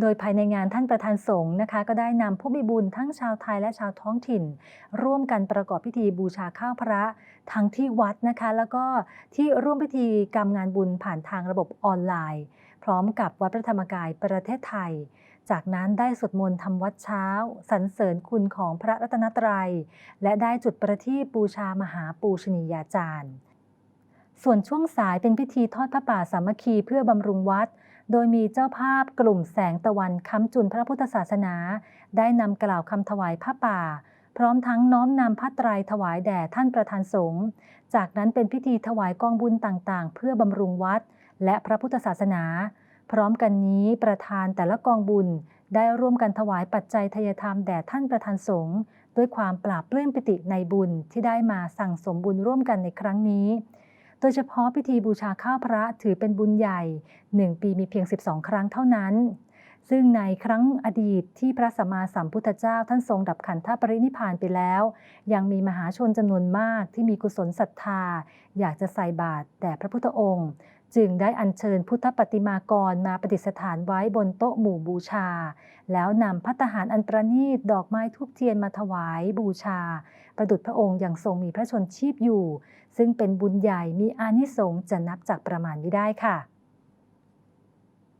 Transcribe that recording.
โดยภายในงานท่านประธานสงฆ์นะคะ ก็ได้นำผู้มีบุญทั้งชาวไทยและชาวท้องถิ่น ร่วมกันประกอบพิธีบูชาข้าวพระ ทั้งที่วัดนะคะ แล้วก็ที่ร่วมพิธีกรรมงานบุญผ่านทางระบบออนไลน์ พร้อมกับวัดพระธรรมกายประเทศไทย จากนั้นได้สวดมนต์ทำวัดเช้า สรรเสริญคุณของพระรัตนตรัย และได้จุดประทีปบูชามหาปูชนียาจารย์ ส่วนช่วงสายเป็นพิธีทอดพระป่าสามัคคีเพื่อบำรุงวัด โดยมีเจ้าภาพกลุ่มแสงตะวันค้ำจุนพระพุทธศาสนา ได้นำกล่าวคำถวายผ้าป่า พร้อมทั้งน้อมนำผ้าไตรถวายแด่ท่านประธานสงฆ์จากนั้นเป็นพิธีถวายกองบุญต่างๆ เพื่อบำรุงวัด และพระพุทธศาสนา พร้อมกันนี้ประธานแต่ละกองบุญ ได้ร่วมกันถวายปัจจัยทายธรรมแด่ท่านประธานสงฆ์ด้วยความปราบปลื้มปิติในบุญที่ได้มาสั่งสมบุญร่วมกันในครั้งนี้ โดยเฉพาะพิธีบูชาข้าวพระถือเป็นบุญใหญ่ 1 ปีมีเพียง 12 ครั้งเท่านั้น ซึ่งในครั้งอดีตที่พระสัมมาสัมพุทธเจ้าท่านทรงดับขันธปรินิพานไปแล้ว ยังมีมหาชนจำนวนมากที่มีกุศลศรัทธา อยากจะใส่บาตรแด่พระพุทธองค์ จึงได้อัญเชิญพุทธปฏิมากรมาประดิษฐานไว้บนโต๊ะหมู่บูชา แล้วนำพัตตาหารอันประณีตดอกไม้ทูบเทียนมาถวายบูชา ประดุจพระองค์อย่างทรงมีพระชนชีพอยู่ ซึ่งเป็นบุญใหญ่มีอานิสงส์จะนับจากประมาณไม่ได้ค่ะ